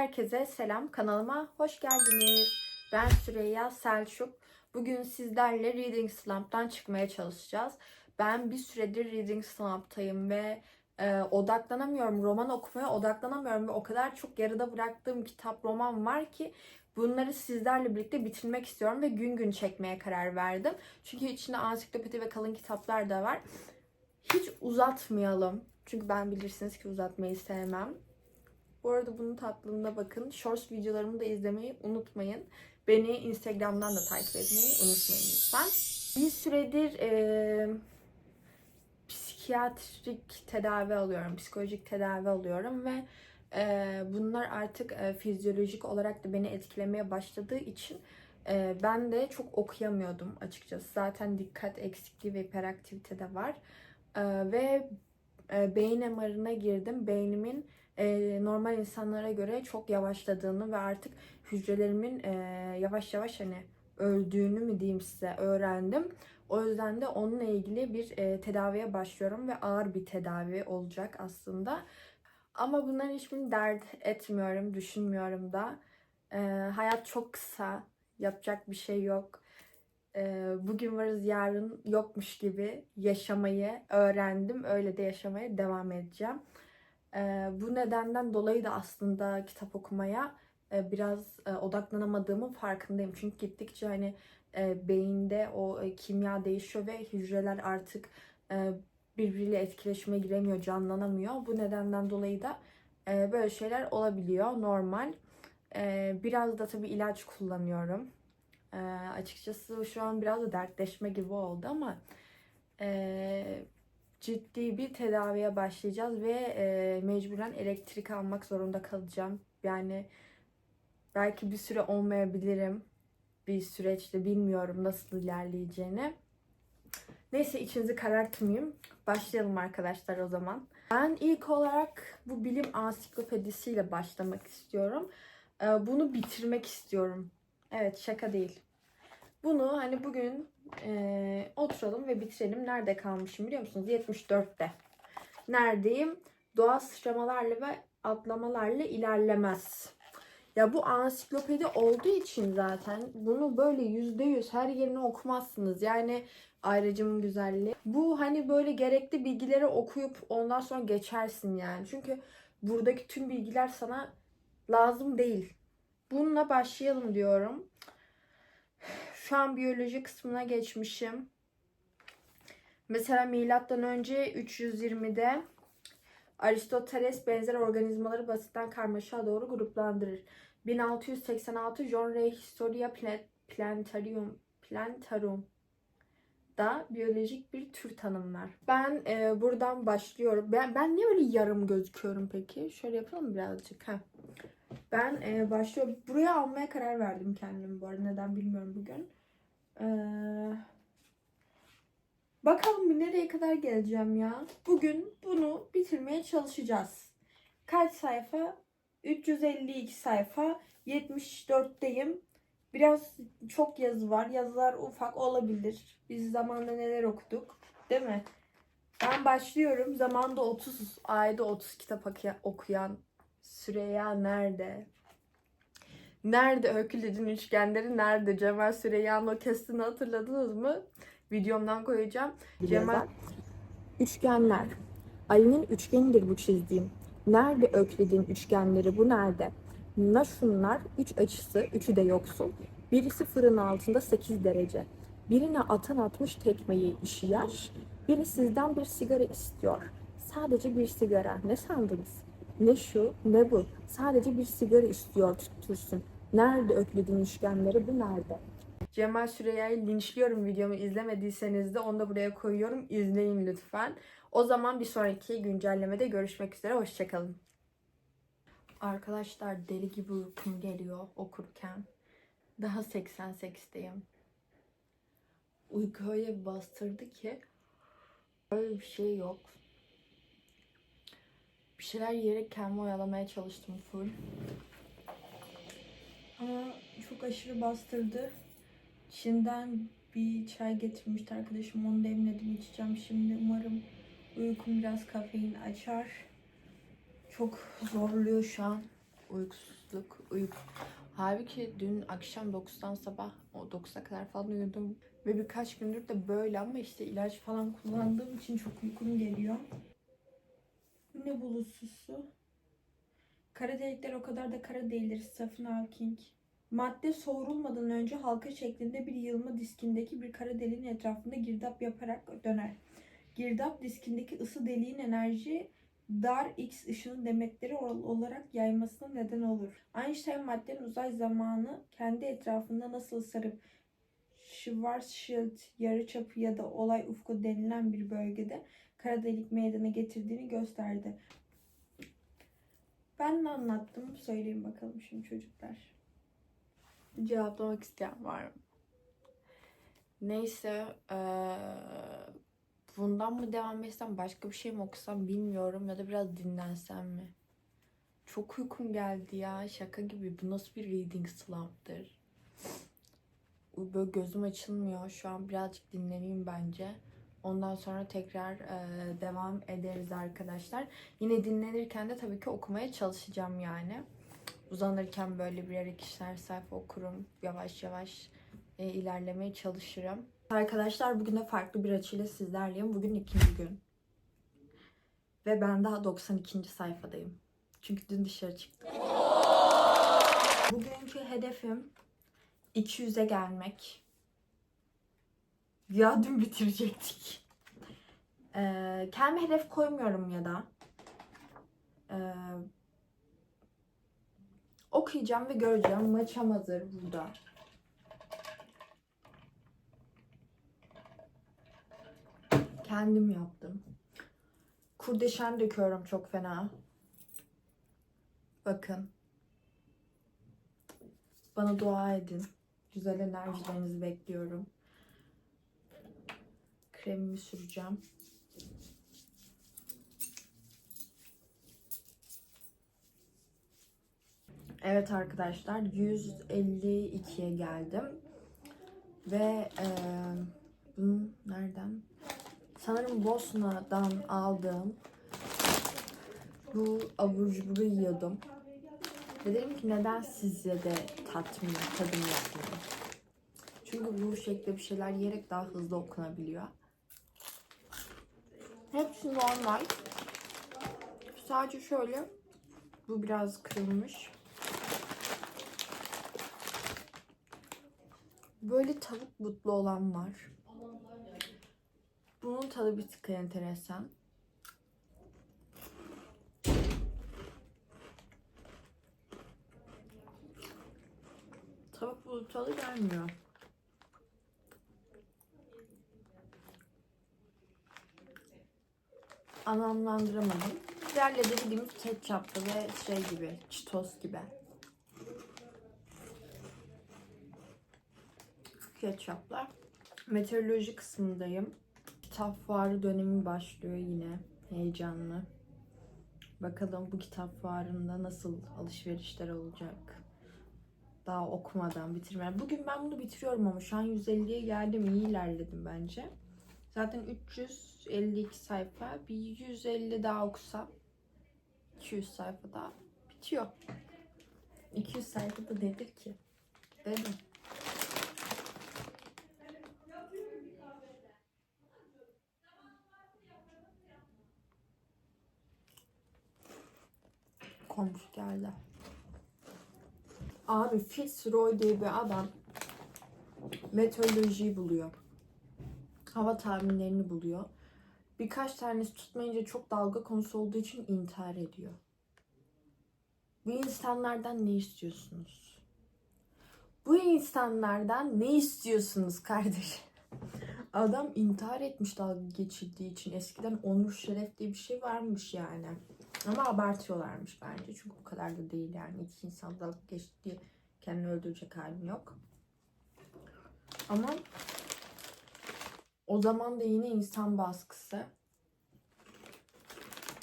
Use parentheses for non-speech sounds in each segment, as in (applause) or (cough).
Herkese selam kanalıma hoş geldiniz. Ben Süreyya Selçuk. Bugün sizlerle Reading Slump'tan çıkmaya çalışacağız. Ben bir süredir Reading Slump'tayım ve e, odaklanamıyorum. Roman okumaya odaklanamıyorum ve o kadar çok yarıda bıraktığım kitap roman var ki bunları sizlerle birlikte bitirmek istiyorum ve gün gün çekmeye karar verdim. Çünkü içinde ansiklopedi ve kalın kitaplar da var. Hiç uzatmayalım. Çünkü ben bilirsiniz ki uzatmayı sevmem. Bu arada bunun tatlılığına bakın. Shorts videolarımı da izlemeyi unutmayın. Beni Instagram'dan da takip etmeyi unutmayın lütfen. Bir süredir e, psikiyatrik tedavi alıyorum. Psikolojik tedavi alıyorum ve e, bunlar artık e, fizyolojik olarak da beni etkilemeye başladığı için e, ben de çok okuyamıyordum açıkçası. Zaten dikkat eksikliği ve hiperaktivite de var. E, ve e, beyin MR'ına girdim. Beynimin e, normal insanlara göre çok yavaşladığını ve artık hücrelerimin e, yavaş yavaş hani öldüğünü mü diyeyim size öğrendim. O yüzden de onunla ilgili bir e, tedaviye başlıyorum ve ağır bir tedavi olacak aslında. Ama bunların hiçbirini dert etmiyorum, düşünmüyorum da. Hayat çok kısa, yapacak bir şey yok. Bugün varız, yarın yokmuş gibi yaşamayı öğrendim. Öyle de yaşamaya devam edeceğim. Bu nedenden dolayı da aslında kitap okumaya biraz odaklanamadığımın farkındayım. Çünkü gittikçe hani beyinde o e, kimya değişiyor ve hücreler artık birbiriyle etkileşime giremiyor, canlanamıyor. Bu nedenden dolayı da böyle şeyler olabiliyor, normal. Biraz da tabii ilaç kullanıyorum. E, açıkçası şu an biraz da dertleşme gibi oldu ama e, ciddi bir tedaviye başlayacağız ve e, mecburen elektrik almak zorunda kalacağım. Yani belki bir süre olmayabilirim. Bir süreçte bilmiyorum nasıl ilerleyeceğini. Neyse içinizi karartmayayım. Başlayalım arkadaşlar o zaman. Ben ilk olarak bu bilim ansiklopedisiyle başlamak istiyorum. E, bunu bitirmek istiyorum. Evet şaka değil. Bunu hani bugün e, oturalım ve bitirelim. Nerede kalmışım biliyor musunuz? 74'te. Neredeyim? Doğa sıçramalarla ve atlamalarla ilerlemez. Ya bu ansiklopedi olduğu için zaten bunu böyle yüzde yüz her yerini okumazsınız. Yani ayrıcımın güzelliği. Bu hani böyle gerekli bilgileri okuyup ondan sonra geçersin yani. Çünkü buradaki tüm bilgiler sana lazım değil. Bununla başlayalım diyorum. Şu an biyoloji kısmına geçmişim. Mesela milattan önce 320'de Aristoteles benzer organizmaları basitten karmaşa doğru gruplandırır. 1686 John Ray Historia Plantarum Plantarum da biyolojik bir tür tanımlar. Ben e, buradan başlıyorum. Ben, ben niye böyle yarım gözüküyorum peki? Şöyle yapalım birazcık. Heh. Ben e, başlıyorum. Buraya almaya karar verdim kendimi bu arada. Neden bilmiyorum bugün. Ee, bakalım bir nereye kadar geleceğim ya. Bugün bunu bitirmeye çalışacağız. Kaç sayfa? 352 sayfa. 74'teyim. Biraz çok yazı var. Yazılar ufak olabilir. Biz zamanda neler okuduk. Değil mi? Ben başlıyorum. Zamanda 30 ayda 30 kitap okuyan Süreyya nerede? Nerede Ökülidin üçgenleri nerede? Cemal Süreyya'nın o kestini hatırladınız mı? Videomdan koyacağım. Cemal Üçgenler. Ali'nin üçgenidir bu çizdiğim. Nerede Öklid'in üçgenleri bu nerede? Na şunlar üç açısı, üçü de yoksul. Birisi fırın altında 8 derece. Birine atan atmış tekmeyi işi yer. Biri sizden bir sigara istiyor. Sadece bir sigara. Ne sandınız? Ne şu ne bu. Sadece bir sigara istiyor tuttursun. Nerede Öklid'in üçgenleri bu nerede? Cemal Süreyya'yı linçliyorum videomu izlemediyseniz de onu da buraya koyuyorum. İzleyin lütfen. O zaman bir sonraki güncellemede görüşmek üzere. Hoşçakalın. Arkadaşlar deli gibi uykum geliyor okurken. Daha 88'deyim. Uyku öyle bastırdı ki öyle bir şey yok. Bir şeyler yiyerek kendimi oyalamaya çalıştım full. Ama çok aşırı bastırdı. Çin'den bir çay getirmişti arkadaşım. Onu demledim içeceğim şimdi. Umarım uykum biraz kafein açar. Çok zorluyor şu an uykusuz. boşluk, uyku. Halbuki dün akşam 9'dan sabah o 9'a kadar falan uyudum. Ve birkaç gündür de böyle ama işte ilaç falan kullandığım için çok uykum geliyor. Ne bulutsuzsu? Kara delikler o kadar da kara değildir Stephen Hawking. Madde soğurulmadan önce halka şeklinde bir yığılma diskindeki bir kara deliğin etrafında girdap yaparak döner. Girdap diskindeki ısı deliğin enerji dar X ışını demetleri ol- olarak yaymasına neden olur. Einstein maddenin uzay zamanı kendi etrafında nasıl sarıp Schwarzschild yarıçapı ya da olay ufku denilen bir bölgede kara delik meydana getirdiğini gösterdi. Ben de anlattım. Söyleyin bakalım şimdi çocuklar. Cevaplamak isteyen var mı? Neyse bundan mı devam etsem başka bir şey mi okusam bilmiyorum ya da biraz dinlensem mi? Çok uykum geldi ya şaka gibi bu nasıl bir reading slump'tır? Böyle gözüm açılmıyor şu an birazcık dinleneyim bence. Ondan sonra tekrar eee, devam ederiz arkadaşlar. Yine dinlenirken de tabii ki okumaya çalışacağım yani. Uzanırken böyle birer ikişer sayfa okurum. Yavaş yavaş e, ilerlemeye çalışırım. Arkadaşlar bugün de farklı bir açıyla sizlerleyim. Bugün ikinci gün. Ve ben daha 92. sayfadayım. Çünkü dün dışarı çıktım. Bugünkü hedefim 200'e gelmek. Ya dün bitirecektik. Ee, kendime hedef koymuyorum ya da. Ee, okuyacağım ve göreceğim. Maçam hazır burada. Kendim yaptım. Kurdeşen döküyorum çok fena. Bakın. Bana dua edin. Güzel enerjilerinizi bekliyorum. Kremimi süreceğim. Evet arkadaşlar 152'ye geldim. Ve eee bunu nereden? Sanırım Bosna'dan aldığım bu abur cuburu yiyordum. Ve dedim ki neden sizce de tatmin, tadım yapmayayım. Çünkü bu şekilde bir şeyler yiyerek daha hızlı okunabiliyor. Hepsi normal. Sadece şöyle bu biraz kırılmış. Böyle tavuk butlu olan var. Bunun tadı bir tık enteresan. Tavuk butlu tadı gelmiyor. Anlamlandıramadım. Diğerleri de bildiğimiz ketçaplı ve şey gibi, çitos gibi. Ketçaplar. Meteoroloji kısmındayım. Kitap fuarı dönemi başlıyor yine. Heyecanlı. Bakalım bu kitap fuarında nasıl alışverişler olacak. Daha okumadan bitirmeden. Bugün ben bunu bitiriyorum ama şu an 150'ye geldim. İyi ilerledim bence. Zaten 352 sayfa. Bir 150 daha okusam 200 sayfa daha bitiyor. 200 sayfa da nedir ki? Dedim. Komşu geldi. Abi Fitzroy diye bir adam meteorolojiyi buluyor. Hava tahminlerini buluyor. Birkaç tanesi tutmayınca çok dalga konusu olduğu için intihar ediyor. Bu insanlardan ne istiyorsunuz? Bu insanlardan ne istiyorsunuz kardeşim? (laughs) Adam intihar etmiş dalga geçirdiği için. Eskiden onur şeref diye bir şey varmış yani. Ama abartıyorlarmış bence. Çünkü bu kadar da değil yani. İki insan dalga geçti kendini öldürecek halim yok. Ama o zaman da yine insan baskısı.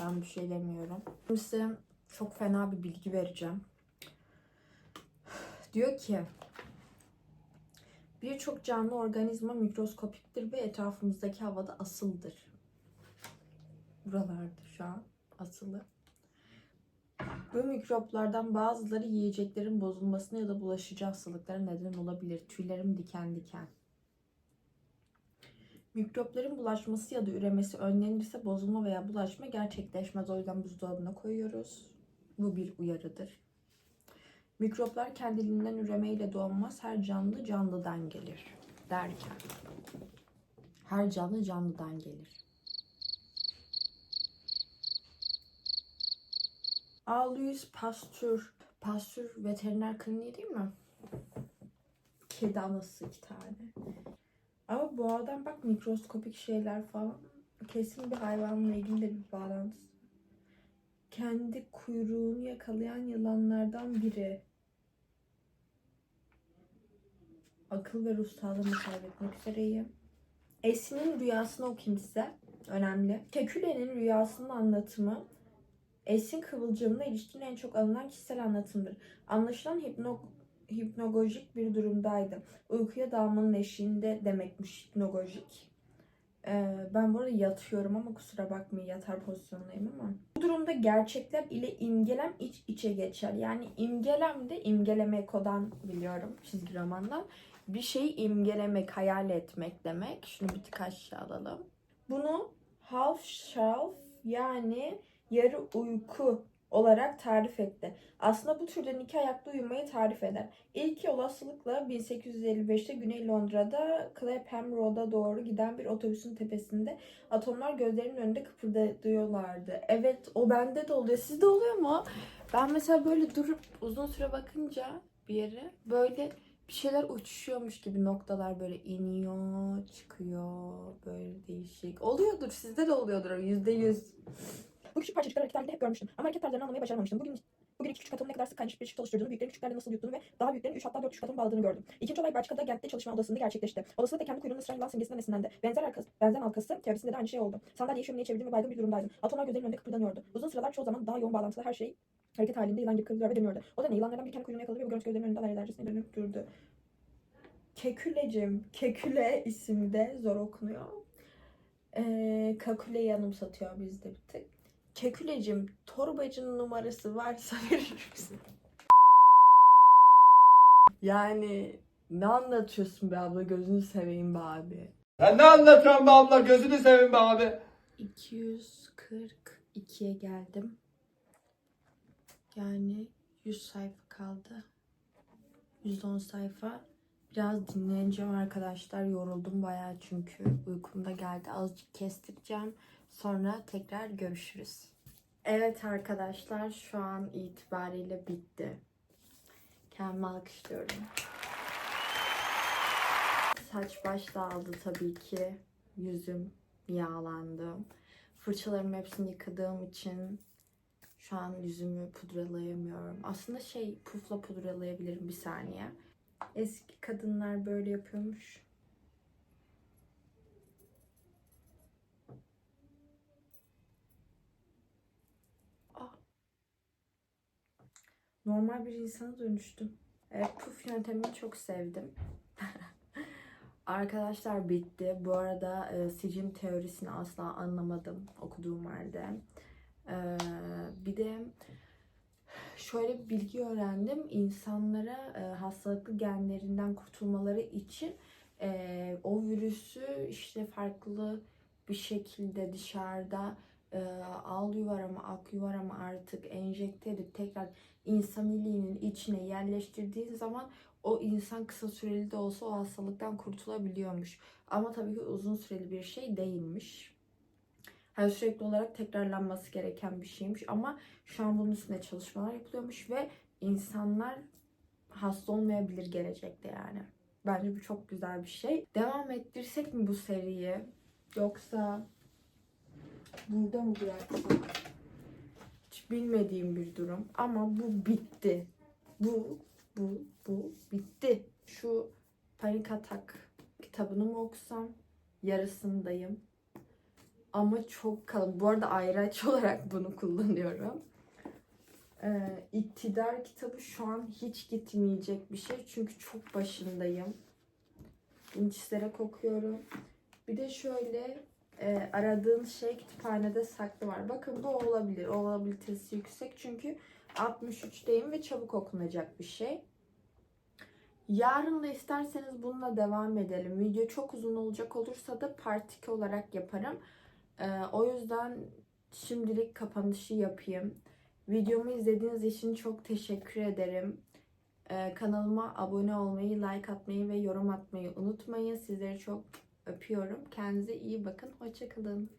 Ben bir şey demiyorum. Şimdi size çok fena bir bilgi vereceğim. Diyor ki birçok canlı organizma mikroskopiktir ve etrafımızdaki havada asıldır. Buralarda şu an asılı. Bu mikroplardan bazıları yiyeceklerin bozulmasına ya da bulaşıcı hastalıklara neden olabilir. Tüylerim diken diken. Mikropların bulaşması ya da üremesi önlenirse bozulma veya bulaşma gerçekleşmez. O yüzden buzdolabına koyuyoruz. Bu bir uyarıdır. Mikroplar kendiliğinden üremeyle doğmaz. Her canlı canlıdan gelir derken. Her canlı canlıdan gelir. Alois Pasteur. Pasteur veteriner kliniği değil mi? Kedi anası iki tane. Ama bu adam bak mikroskopik şeyler falan. Kesin bir hayvanla ilgili de bir bağlantısı. Kendi kuyruğunu yakalayan yılanlardan biri. Akıl ve ruh sağlığını kaybetmek üzereyim. Esin'in rüyasını okuyayım size. Önemli. Keküle'nin rüyasının anlatımı Esin kıvılcımına ilişkin en çok alınan kişisel anlatımdır. Anlaşılan hipno, hipnogojik bir durumdaydı. Uykuya dalmanın eşiğinde demekmiş hipnogojik. Ee, ben bu arada yatıyorum ama kusura bakmayın yatar pozisyondayım ama. Bu durumda gerçekler ile imgelem iç içe geçer. Yani imgelem de imgeleme kodan biliyorum çizgi romandan. Bir şeyi imgelemek, hayal etmek demek. Şunu bir tık aşağı alalım. Bunu half shelf yani yarı uyku olarak tarif etti. Aslında bu türden iki ayakta uyumayı tarif eder. İlki olasılıkla 1855'te Güney Londra'da Clapham Road'a doğru giden bir otobüsün tepesinde atomlar gözlerinin önünde kıpırdıyorlardı. Evet o bende de oluyor. Sizde oluyor mu? Ben mesela böyle durup uzun süre bakınca bir yere böyle bir şeyler uçuşuyormuş gibi noktalar böyle iniyor, çıkıyor. Böyle değişik. Oluyordur. Sizde de oluyordur. Yüzde yüz. Bu küçük parçacıklar hareket hep görmüştüm. Ama hareket tarzlarını anlamayı başaramamıştım. Bugün Bugün iki küçük atomun ne kadar sık kaynaşıp bir çift oluşturduğunu, büyüklerin küçüklerle nasıl yuttuğunu ve daha büyüklerin 3 hatta 4 küçük atom bağladığını gördüm. İkinci olay Belçika'da Gent'te çalışma odasında gerçekleşti. Olasılıkla kendi kuyruğunu ısıran yılan simgesinden esinlendi. Benzer arkası, benzer halkası teorisinde de aynı şey oldu. Sandalyeyi şömineye çevirdim ve baygın bir durumdaydım. Atomlar gözlerimin önünde kıpırdanıyordu. Uzun sıralar çoğu zaman daha yoğun bağlantılı her şey hareket halinde yılan gibi kıvrılıyor ve dönüyordu. O da ne? Yılanlardan bir kendi kuyruğunu yakaladı ve bu görüntü gözlerimin önünde alevlercesine dönüp durdu. Kekülecim, Keküle isimde zor okunuyor. Ee, Kakule'yi anımsatıyor bizde bir tık. Kekülecim, torbacının numarası varsa (laughs) verir misin? Yani ne anlatıyorsun be abla gözünü seveyim be abi. Ya ne anlatıyorsun be abla gözünü seveyim be abi. 242'ye geldim. Yani 100 sayfa kaldı. 110 sayfa. Biraz dinleneceğim arkadaşlar. Yoruldum bayağı çünkü. Uykum da geldi. Azıcık kestireceğim. Sonra tekrar görüşürüz. Evet arkadaşlar şu an itibariyle bitti. Kendimi alkışlıyorum. Saç baş dağıldı tabii ki. Yüzüm yağlandı. Fırçalarımı hepsini yıkadığım için şu an yüzümü pudralayamıyorum. Aslında şey pufla pudralayabilirim bir saniye. Eski kadınlar böyle yapıyormuş. Normal bir insana dönüştüm. Evet, puf yöntemini çok sevdim. (laughs) Arkadaşlar bitti. Bu arada e, sicim teorisini asla anlamadım okuduğum halde. E, bir de şöyle bir bilgi öğrendim. İnsanlara e, hastalıklı genlerinden kurtulmaları için e, o virüsü işte farklı bir şekilde dışarıda e, al yuvarama, ak yuvarama artık enjekte edip tekrar insan iliğinin içine yerleştirdiğin zaman o insan kısa süreli de olsa o hastalıktan kurtulabiliyormuş. Ama tabii ki uzun süreli bir şey değilmiş. Yani sürekli olarak tekrarlanması gereken bir şeymiş. Ama şu an bunun üstünde çalışmalar yapılıyormuş ve insanlar hasta olmayabilir gelecekte yani. Bence bu çok güzel bir şey. Devam ettirsek mi bu seriyi? Yoksa burada mı bıraksak? Hiç bilmediğim bir durum. Ama bu bitti. Bu, bu, bu bitti. Şu Panik Atak kitabını mı okusam? Yarısındayım. Ama çok kalın. Bu arada ayraç (laughs) olarak bunu kullanıyorum. Ee, İktidar kitabı şu an hiç gitmeyecek bir şey. Çünkü çok başındayım. İnçisterek okuyorum. Bir de şöyle e, aradığın şey kütüphanede saklı var. Bakın bu olabilir. O olabilitesi yüksek. Çünkü 63'teyim ve çabuk okunacak bir şey. Yarın da isterseniz bununla devam edelim. Video çok uzun olacak olursa da part 2 olarak yaparım. Ee, o yüzden şimdilik kapanışı yapayım. Videomu izlediğiniz için çok teşekkür ederim. Ee, kanalıma abone olmayı, like atmayı ve yorum atmayı unutmayın. Sizleri çok öpüyorum. Kendinize iyi bakın. Hoşçakalın.